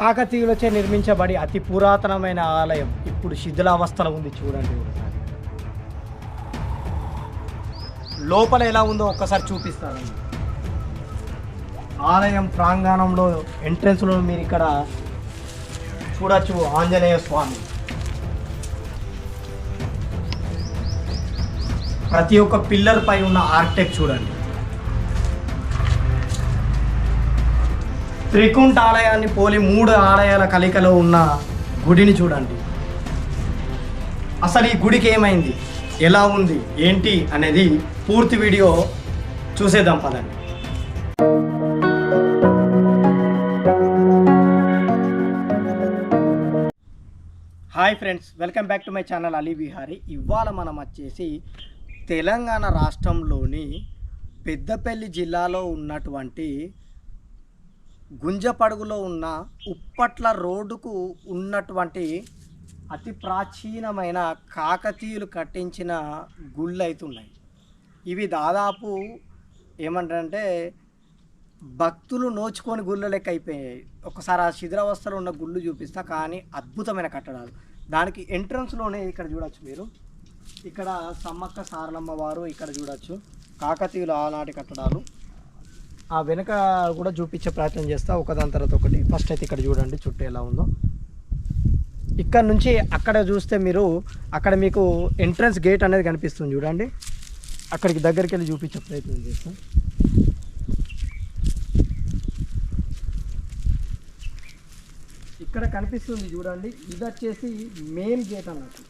కాకతీయులచే నిర్మించబడి అతి పురాతనమైన ఆలయం ఇప్పుడు శిథిలావస్థలో ఉంది చూడండి ఒకసారి. లోపల ఎలా ఉందో ఒక్కసారి చూపిస్తానండి ఆలయం ప్రాంగణంలో ఎంట్రన్స్లో మీరు ఇక్కడ చూడొచ్చు ఆంజనేయ స్వామి. ప్రతి ఒక్క పిల్లర్ పై ఉన్న ఆర్టెక్ చూడండి. త్రికుంఠ ఆలయాన్ని పోలి మూడు ఆలయాల కలికలో ఉన్న గుడిని చూడండి. అసలు ఈ గుడికి ఏమైంది? ఎలా ఉంది? ఏంటి? అనేది పూర్తి వీడియో చూసేద్దాం పదండి. Hi friends welcome back to my channel Ali Vihari. ఇవాళ మనం వచ్చేసి తెలంగాణ రాష్ట్రంలోని పెద్దపల్లి జిల్లాలో ఉన్నటువంటి గుంజపడుగులో ఉన్న ఉప్పట్ల రోడ్డుకు ఉన్నటువంటి అతి ప్రాచీనమైన కాకతీయులు కట్టించిన గుళ్ళు అవుతున్నాయి ఇవి దాదాపు ఏమంటారంటే భక్తులు నోచుకొని గుళ్ళ లెక్క అయిపోయాయి. ఒకసారి ఆ శిథిరావస్థలో ఉన్న గుళ్ళు చూపిస్తా కానీ అద్భుతమైన కట్టడాలు. దానికి ఎంట్రన్స్లోనే ఇక్కడ చూడొచ్చు మీరు. ఇక్కడ సమ్మక్క సారలమ్మ వారు ఇక్కడ చూడొచ్చు. కాకతీయులు ఆనాటి కట్టడాలు. ఆ వెనక కూడా చూపించే ప్రయత్నం చేస్తా ఒకదాని తర్వాత ఒకటి. ఫస్ట్ అయితే ఇక్కడ చూడండి చుట్టూ ఎలా ఉందో. ఇక్కడ నుంచి అక్కడ చూస్తే మీరు అక్కడ మీకు ఎంట్రన్స్ గేట్ అనేది కనిపిస్తుంది చూడండి. అక్కడికి దగ్గరికి వెళ్ళి చూపించే ప్రయత్నం చేస్తాం. ఇక్కడ కనిపిస్తుంది చూడండి ఇది వచ్చేసి మెయిన్ గేట్ అన్నట్టు.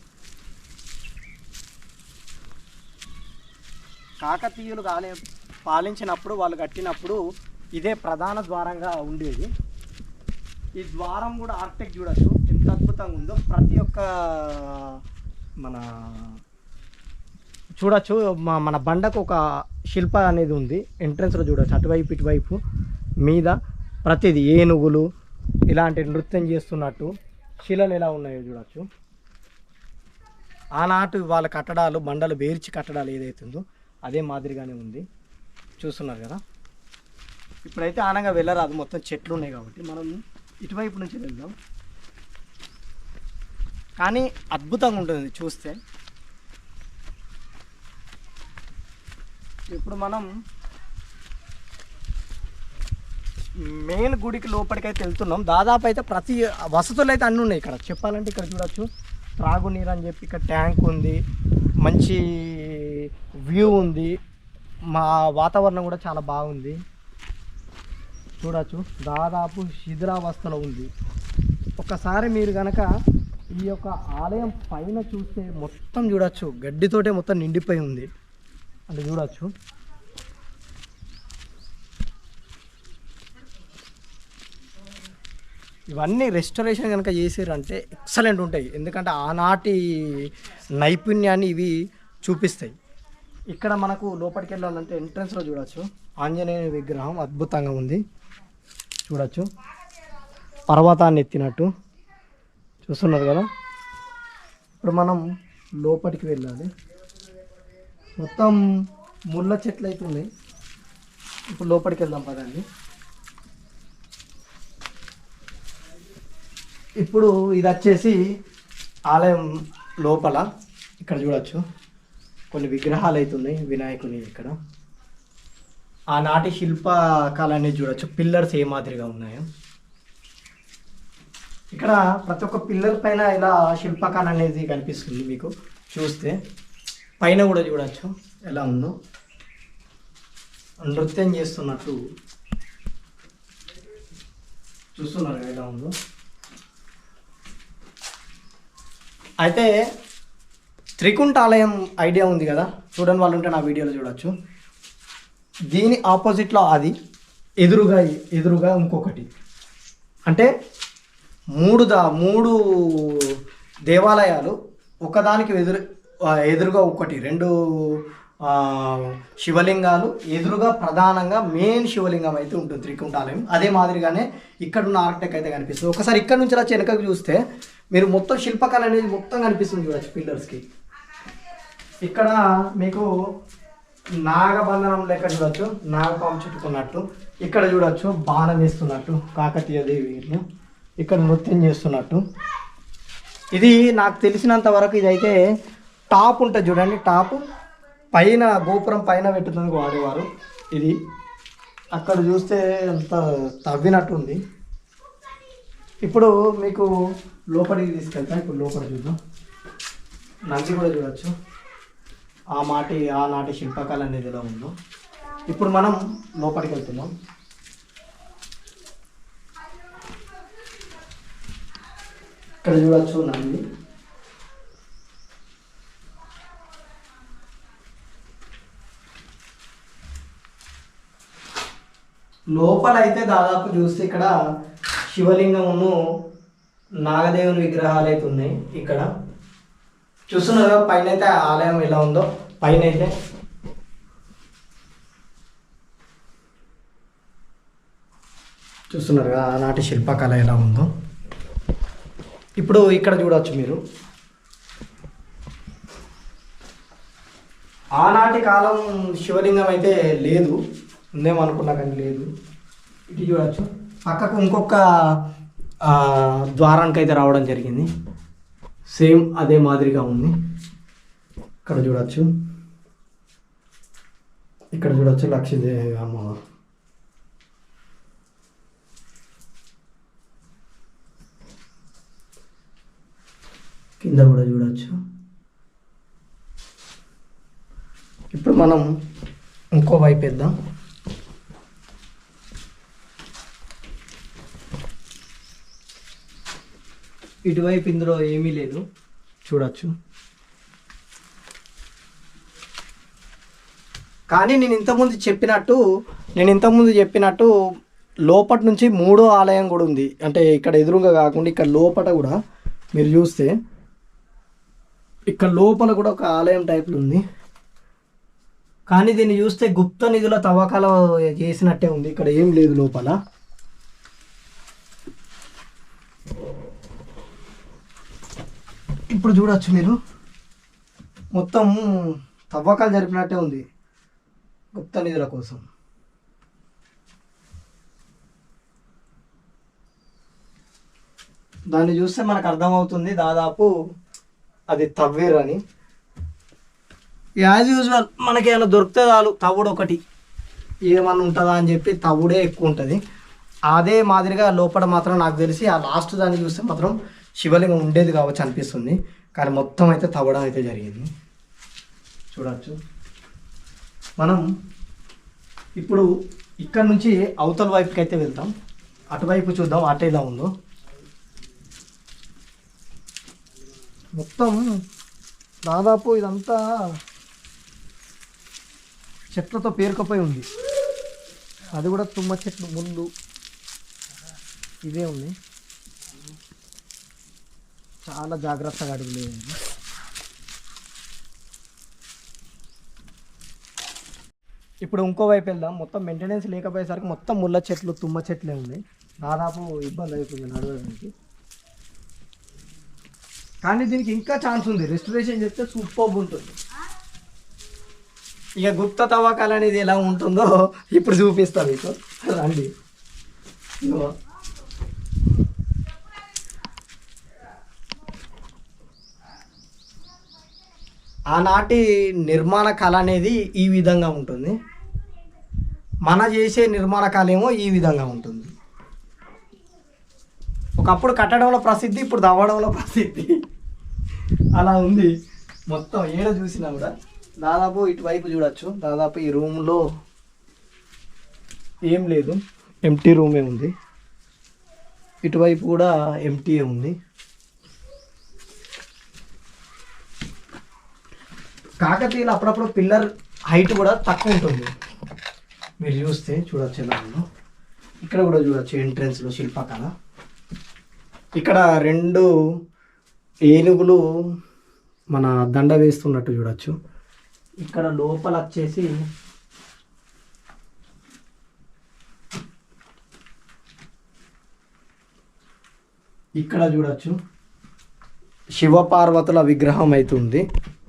కాకతీయులు కాలే పాలించినప్పుడు వాళ్ళు కట్టినప్పుడు ఇదే ప్రధాన ద్వారంగా ఉండేది. ఈ ద్వారం కూడా ఆర్కిటెక్ట్ చూడొచ్చు. ఎంత అద్భుతంగా ఉందో. ప్రతి ఒక్క మన చూడొచ్చు. మన బండకు ఒక శిల్ప అనేది ఉంది. ఎంట్రన్స్లో చూడొచ్చు. అటువైపు ఇటువైపు మీద ప్రతిది ఏనుగులు ఇలాంటి నృత్యం చేస్తున్నట్టు శిలలు ఎలా ఉన్నాయో చూడొచ్చు. ఆనాటి వాళ్ళ కట్టడాలు బండలు వేర్చి కట్టడాలు ఏదైతుందో ఉందో అదే మాదిరిగానే ఉంది. చూస్తున్నారు కదా? ఇప్పుడైతే ఆనంగా వెళ్ళరాదు మొత్తం చెట్లు ఉన్నాయి కాబట్టి. మనం ఇటువైపు నుంచి వెళ్దాం. కానీ అద్భుతంగా ఉంటుంది చూస్తే. ఇప్పుడు మనం మెయిన్ గుడికి లోపలికైతే వెళ్తున్నాం. దాదాపు అయితే ప్రతి వసతులు అయితే అన్నీ ఉన్నాయి ఇక్కడ. చెప్పాలంటే ఇక్కడ చూడొచ్చు. త్రాగునీరు అని చెప్పి ఇక్కడ ట్యాంక్ ఉంది. మంచి వ్యూ ఉంది. మా వాతావరణం కూడా చాలా బాగుంది. చూడచ్చు. దాదాపు శిథిలావస్థలో ఉంది. ఒకసారి మీరు కనుక ఈ యొక్క ఆలయం పైన చూస్తే మొత్తం చూడొచ్చు. గడ్డితోటే మొత్తం నిండిపోయి ఉంది. అంటే చూడొచ్చు. ఇవన్నీ రెస్టరేషన్ కనుక చేసారంటే ఎక్సలెంట్ ఉంటాయి. ఎందుకంటే ఆనాటి నైపుణ్యాన్ని ఇవి చూపిస్తాయి. ఇక్కడ మనకు లోపలికి వెళ్ళాలంటే ఎంట్రన్స్లో చూడొచ్చు. ఆంజనేయ విగ్రహం అద్భుతంగా ఉంది. చూడొచ్చు. పర్వతాన్ని ఎత్తినట్టు చూస్తున్నారు కదా. ఇప్పుడు మనం లోపలికి వెళ్ళాలి. మొత్తం ముళ్ళ చెట్లు అయితే ఉన్నాయి. ఇప్పుడు లోపలికి వెళ్దాం పదండి. ఇప్పుడు ఇది వచ్చేసి ఆలయం లోపల. ఇక్కడ చూడొచ్చు. కొన్ని విగ్రహాలు అయితే ఉన్నాయి వినాయకుని ఇక్కడ. ఆనాటి శిల్పకాలాన్ని చూడొచ్చు. పిల్లర్స్ ఏ మాదిరిగా ఉన్నాయో. ఇక్కడ ప్రతి ఒక్క పిల్లర్ పైన ఇలా శిల్పకళ అనేది కనిపిస్తుంది మీకు. చూస్తే పైన కూడా చూడొచ్చు. ఎలా ఉందో. నృత్యం చేస్తున్నట్టు చూస్తున్నారు ఎలా ఉందో. అయితే త్రికుంఠ ఆలయం ఐడియా ఉంది కదా? చూడని వాళ్ళు ఉంటే నా వీడియోలో చూడొచ్చు. దీని ఆపోజిట్లో అది ఎదురుగా ఎదురుగా ఇంకొకటి. అంటే మూడు దా మూడు దేవాలయాలు ఒకదానికి ఎదురు ఎదురుగా ఒకటి. రెండు శివలింగాలు ఎదురుగా ప్రధానంగా మెయిన్ శివలింగం అయితే ఉంటుంది త్రికుంఠాలయం అదే మాదిరిగానే ఇక్కడ ఉన్న ఆర్కిటెక్ అయితే కనిపిస్తుంది. ఒకసారి ఇక్కడ నుంచి వచ్చి వెనకకు చూస్తే మీరు మొత్తం శిల్పకళ అనేది మొత్తం కనిపిస్తుంది చూడొచ్చు పిల్లర్స్కి. ఇక్కడ మీకు నాగబంధనం లెక్క చూడొచ్చు. నాగపాము చుట్టుకున్నట్టు. ఇక్కడ చూడొచ్చు బాణం వేస్తున్నట్టు కాకతీయ దేవి ఇక్కడ నృత్యం చేస్తున్నట్టు. ఇది నాకు తెలిసినంత వరకు ఇదైతే టాప్ ఉంటుంది చూడండి టాప్. పైన గోపురం పైన పెట్టుతుంది వాడేవారు. ఇది అక్కడ చూస్తే అంత తవ్వినట్టు ఉంది ఇప్పుడు మీకు లోపలికి తీసుకెళ్తా ఇప్పుడు లోపల చూద్దాం. నంది కూడా చూడొచ్చు. ఆ మాటి ఆనాటి శిల్పకళ అనేది ఎలా ఉందో. ఇప్పుడు మనం లోపలికి వెళ్తున్నాం. ఇక్కడ చూడొచ్చు నంది. లోపల అయితే దాదాపు చూస్తే ఇక్కడ శివలింగమును నాగదేవుని విగ్రహాలు అయితే ఉన్నాయి ఇక్కడ. చూస్తున్నారు పైన అయితే ఆలయం ఎలా ఉందో. పైన అయితే చూస్తున్నారు కదా ఆనాటి శిల్పకళ ఎలా ఉందో. ఇప్పుడు ఇక్కడ చూడవచ్చు మీరు. ఆనాటి కాలం శివలింగం అయితే లేదు. ఉందేమనుకున్నా కానీ లేదు. ఇటు చూడవచ్చు పక్కకు ఇంకొక ద్వారానికి అయితే రావడం జరిగింది. సేమ్ అదే మాదిరిగా ఉంది. ఇక్కడ చూడవచ్చు ఇక్కడ చూడవచ్చు లక్ష్మీదేవి అమ్మవారు కింద కూడా చూడవచ్చు ఇప్పుడు మనం ఇంకో వైపు వేద్దాం. ఇటువైపు ఇందులో ఏమీ లేదు. చూడొచ్చు. కానీ నేను ఇంతకుముందు చెప్పినట్టు నేను ఇంతకుముందు చెప్పినట్టు లోపటి నుంచి మూడో ఆలయం కూడా ఉంది. అంటే ఇక్కడ ఎదురుగా కాకుండా ఇక్కడ లోపట కూడా మీరు చూస్తే ఇక్కడ లోపల కూడా ఒక ఆలయం టైప్లో ఉంది. కానీ దీన్ని చూస్తే గుప్త నిధుల తవ్వకాలు చేసినట్టే ఉంది. ఇక్కడ ఏం లేదు లోపల. ఇప్పుడు చూడవచ్చు మీరు. మొత్తం తవ్వకాలు జరిపినట్టే ఉంది. గుప్త నిధుల కోసం దాన్ని చూస్తే మనకు అర్థమవుతుంది దాదాపు అది తవ్వేరని యాజ్ యూజువల్ మనకి దొరికితే చాలు తవ్వుడు ఒకటి. ఏమన్నా ఉంటుందా అని చెప్పి తవ్వుడే ఎక్కువ ఉంటుంది. అదే మాదిరిగా లోపల మాత్రం నాకు తెలిసి ఆ లాస్ట్ దాన్ని చూస్తే మాత్రం శివలింగం ఉండేది కావచ్చు అనిపిస్తుంది. కానీ మొత్తం అయితే తవ్వడం అయితే జరిగింది. చూడవచ్చు మనం ఇప్పుడు ఇక్కడ నుంచి అవతల వైపుకి అయితే వెళ్తాం. అటువైపు చూద్దాం అటు ఎలా ఉందో. మొత్తం దాదాపు ఇదంతా చెట్లతో పేరుకపోయి ఉంది. అది కూడా తుమ్మ చెట్లు ముళ్ళు ఇవే ఉంది. చాలా జాగ్రత్తగా అడుగులేదు ఇప్పుడు ఇంకో వైపు వెళ్దాం. మొత్తం మెయింటెనెన్స్ లేకపోయేసరికి మొత్తం ముళ్ళ చెట్లు తుమ్మ చెట్లే ఉన్నాయి. దాదాపు ఇబ్బంది అవుతుంది నడవడానికి కానీ దీనికి ఇంకా ఛాన్స్ ఉంది. రెస్టరేషన్ చేస్తే సూపర్ ఉంటుంది. ఇక గుప్త తవ్వకాలు అనేది ఎలా ఉంటుందో ఇప్పుడు చూపిస్తా మీకు. రండి. ఆనాటి నిర్మాణ కళ అనేది ఈ విధంగా ఉంటుంది. మన చేసే నిర్మాణ కాలేమో ఈ విధంగా ఉంటుంది. ఒకప్పుడు కట్టడంలో ప్రసిద్ధి ఇప్పుడు దవ్వడంలో ప్రసిద్ధి. అలా ఉంది. మొత్తం ఏడ చూసినా కూడా దాదాపు ఇటువైపు చూడొచ్చు. దాదాపు ఈ రూమ్లో ఏం లేదు. ఎంటీ రూమే ఉంది. ఇటువైపు కూడా ఎంటీఏ ఉంది. కాకతీయులు అప్పుడప్పుడు పిల్లర్ హైట్ కూడా తక్కువ ఉంటుంది. మీరు చూస్తే చూడొచ్చు ఎలా ఉందో ఇక్కడ కూడా చూడొచ్చు ఎంట్రన్స్లో శిల్పకళ. ఇక్కడ రెండు ఏనుగులు మన దండ వేస్తున్నట్టు చూడొచ్చు. ఇక్కడ లోపల వచ్చేసి ఇక్కడ చూడొచ్చు. శివపార్వతుల విగ్రహం అయితే ఉంది.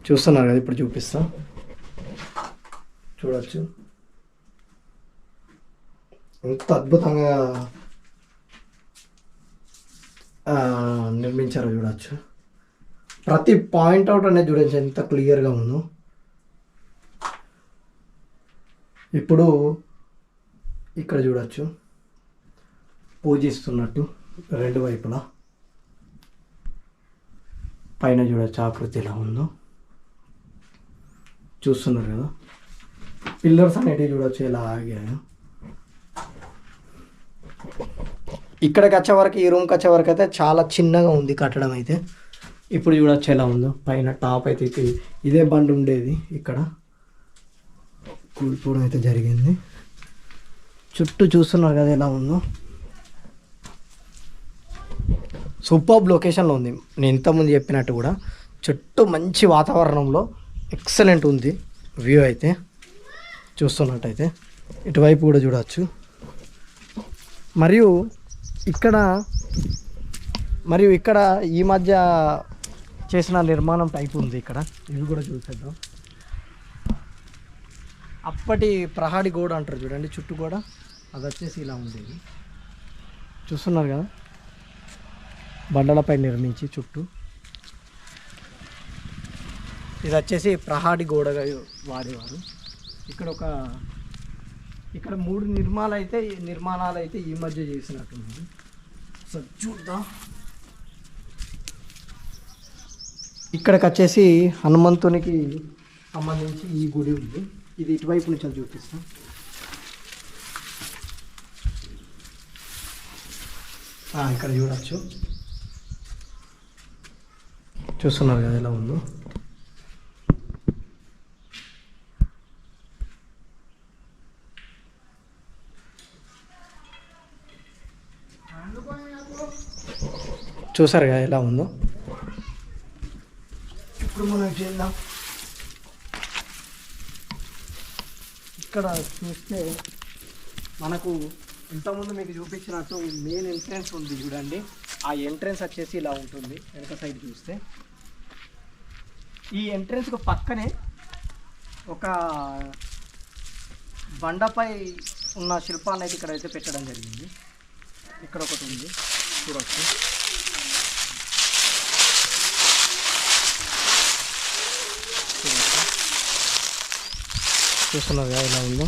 చూస్తున్నారు కదా ఇప్పుడు చూపిస్తా. చూడొచ్చు. ఎంత అద్భుతంగా నిర్మించారో చూడవచ్చు ప్రతి పాయింట్ అవుట్ అనేది చూడొచ్చు ఎంత క్లియర్గా ఉందో. ఇప్పుడు ఇక్కడ చూడొచ్చు. పూజిస్తున్నట్టు రెండు వైపులా. పైన చూడొచ్చు ఆకృతి ఎలా ఉందో. చూస్తున్నారు కదా. పిల్లర్స్ అనేటివి చూడొచ్చు ఎలా ఆగాయో. ఇక్కడికి వచ్చే వరకు ఈ రూమ్కి వచ్చే వరకు అయితే చాలా చిన్నగా ఉంది కట్టడం అయితే. ఇప్పుడు చూడొచ్చు ఎలా ఉందో. పైన టాప్ అయితే ఇదే బండి ఉండేది ఇక్కడ. కూలిపోవడం అయితే జరిగింది. చుట్టూ చూస్తున్నారు కదా ఎలా ఉందో. సూపర్ లొకేషన్లో ఉంది. నేను ఇంతకుముందు చెప్పినట్టు కూడా చుట్టూ మంచి వాతావరణంలో ఎక్సలెంట్ ఉంది వ్యూ అయితే. చూస్తున్నట్టయితే. ఇటువైపు కూడా చూడవచ్చు మరియు ఇక్కడ మరియు ఇక్కడ ఈ మధ్య చేసిన నిర్మాణం టైప్ ఉంది ఇక్కడ. ఇవి కూడా చూసేద్దాం. అప్పటి ప్రహాడి గోడ అంటారు చూడండి చుట్టూ కూడా అది వచ్చేసి ఇలా ఉండేది. చూస్తున్నారు కదా? బండలపై నిర్మించి చుట్టూ. ఇది వచ్చేసి ప్రహాడి గోడగా వాడేవారు. ఇక్కడ ఒక ఇక్కడ మూడు నిర్మాణాలు అయితే నిర్మాణాలు అయితే ఈ మధ్య చేసినట్టున్నాయి సో చూద్దాం. ఇక్కడికి వచ్చేసి హనుమంతునికి సంబంధించి ఈ గుడి ఉంది. ఇది ఇటువైపు నుంచి అది చూపిస్తాం. ఇక్కడ చూడవచ్చు చూస్తున్నారు కదా ఎలా ఉందో. చూసారు కదా ఎలా ఉందో. ఇప్పుడు మనం చేద్దాం. ఇక్కడ చూస్తే మనకు ఇంతకుముందు మీకు చూపించినట్టు మెయిన్ ఎంట్రెన్స్ ఉంది చూడండి. ఆ ఎంట్రెన్స్ వచ్చేసి ఇలా ఉంటుంది వెనక సైడ్ చూస్తే. ఈ ఎంట్రన్స్కు పక్కనే ఒక బండపై ఉన్న శిల్పాన్ని అయితే ఇక్కడైతే పెట్టడం జరిగింది. ఇక్కడ ఒకటి ఉంది చూడవచ్చు చూస్తున్నారు కదా ఎలా ఉందో.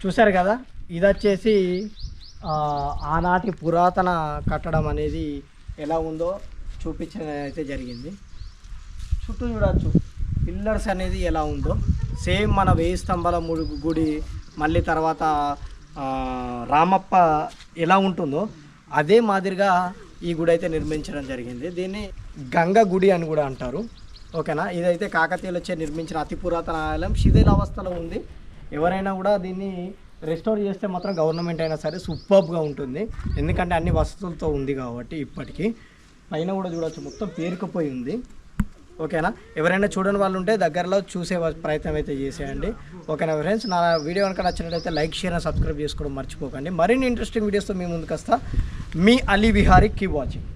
చూశారు కదా ఇది వచ్చేసి ఆనాటి పురాతన కట్టడం అనేది ఎలా ఉందో చూపించడం అయితే జరిగింది. చుట్టూ చూడవచ్చు పిల్లర్స్ అనేది ఎలా ఉందో. సేమ్ మన వేయి స్తంభాల గుడి మళ్ళీ తర్వాత రామప్ప ఎలా ఉంటుందో అదే మాదిరిగా ఈ గుడి అయితే నిర్మించడం జరిగింది. దీన్ని గంగ గుడి అని కూడా అంటారు. ఓకేనా? ఇదైతే కాకతీయులు వచ్చే నిర్మించిన అతి పురాతన ఆలయం. శిథిలావస్థలో ఉంది. ఎవరైనా కూడా దీన్ని రెస్టోర్ చేస్తే మాత్రం గవర్నమెంట్ అయినా సరే సూపర్గా ఉంటుంది. ఎందుకంటే అన్ని వసతులతో ఉంది కాబట్టి ఇప్పటికీ. పైన కూడా చూడవచ్చు మొత్తం పేరుకుపోయి ఉంది. ఓకేనా? ఎవరైనా చూడని వాళ్ళు ఉంటే దగ్గరలో చూసే ప్రయత్నం అయితే చేసేయండి. ఓకేనా ఫ్రెండ్స్ నా వీడియో కనుక నచ్చినట్లయితే లైక్ షేర్ అండ్ సబ్స్క్రైబ్ చేసుకోవడం మర్చిపోకండి. మరిన్ని ఇంట్రెస్టింగ్ వీడియోస్తో మీ ముందుకు వస్తా మీ అలీ విహారీ కీ వాచింగ్